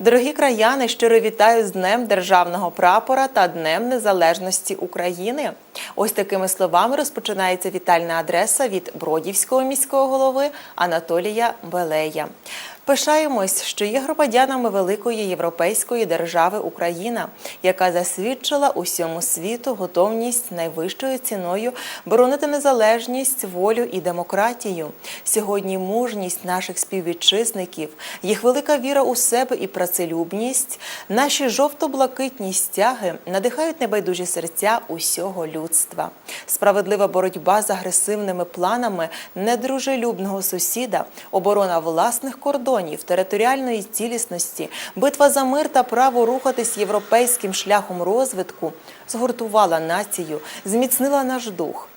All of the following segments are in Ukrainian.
Дорогі краяни, щиро вітаю з Днем Державного прапора та Днем Незалежності України. Ось такими словами розпочинається вітальна адреса від Бродівського міського голови Анатолія Белея. Пишаємось, що є громадянами великої європейської держави Україна, яка засвідчила усьому світу готовність найвищою ціною боронити незалежність, волю і демократію. Сьогодні мужність наших співвітчизників, їх велика віра у себе і працелюбність, наші жовто-блакитні стяги надихають небайдужі серця усього людства. Справедлива боротьба з агресивними планами недружелюбного сусіда, оборона власних кордонів, територіальної цілісності, битва за мир та право рухатись європейським шляхом розвитку згуртувала націю, зміцнила наш дух.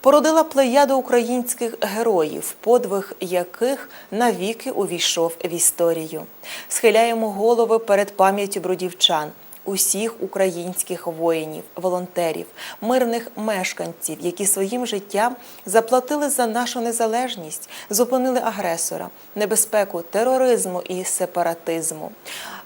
Породила плеяду українських героїв, подвиг яких навіки увійшов в історію. Схиляємо голови перед пам'яттю бродівчан, усіх українських воїнів, волонтерів, мирних мешканців, які своїм життям заплатили за нашу незалежність, зупинили агресора, небезпеку тероризму і сепаратизму.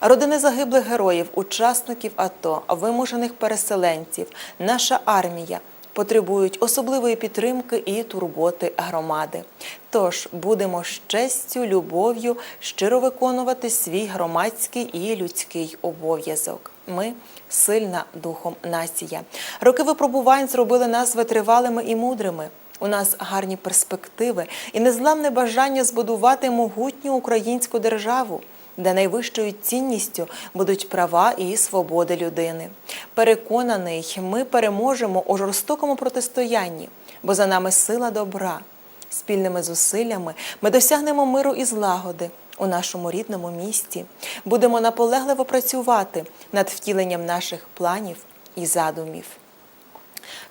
Родини загиблих героїв, учасників АТО, вимушених переселенців, наша армія потребують особливої підтримки і турботи громади. Тож будемо з честю, любов'ю щиро виконувати свій громадський і людський обов'язок. Ми сильна духом нація. Роки випробувань зробили нас витривалими і мудрими. У нас гарні перспективи і незламне бажання збудувати могутню українську державу де найвищою цінністю будуть права і свободи людини. Переконаний, ми переможемо у жорстокому протистоянні, бо за нами сила добра. Спільними зусиллями ми досягнемо миру і злагоди у нашому рідному місті. Будемо наполегливо працювати над втіленням наших планів і задумів.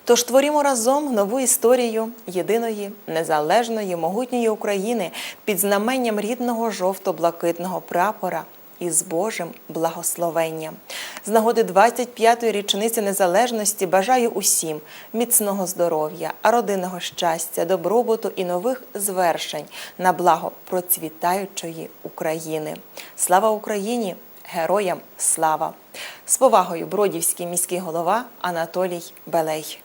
Тож творімо разом нову історію єдиної, незалежної, могутньої України під знаменням рідного жовто-блакитного прапора із Божим благословенням. З нагоди 25-ї річниці незалежності бажаю усім міцного здоров'я, родинного щастя, добробуту і нових звершень на благо процвітаючої України. Слава Україні! Героям слава! З повагою Бродівський міський голова Анатолій Белей.